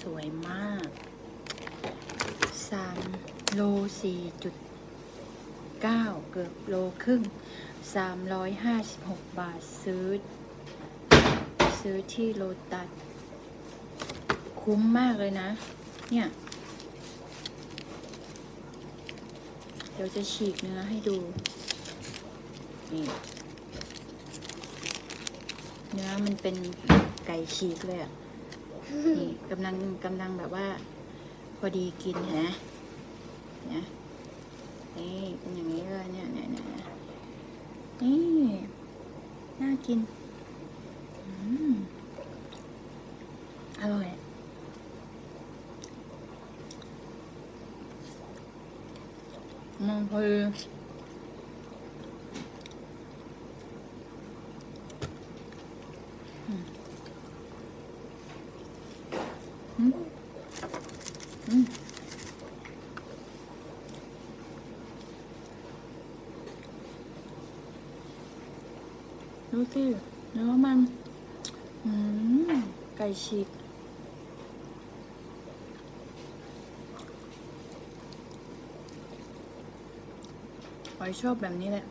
สวยมากสามโลสี่จุดเก้าเกือบโลครึ่งสามร้อยห้าสิบหกบาทซื้อ ซื้อที่โลตัสคุ้มมากเลยนะ เนี่ย เดี๋ยวจะฉีกเนื้อให้ดู นี่ เนื้อมันเป็นไก่ฉีกเลยอะ นี่กำลังกำลังแบบว่า พอดีกินนไหมเนี่ยนี่เป็นอย่างนี้เลยเนี่ยเนี่ยเนี่ยนี่น่ากินอืมอร่อยมันพอดีอืมอืมอืม ดูสิเนื้อมันไก่ฉีกหอยชอบแบบนี้แหละ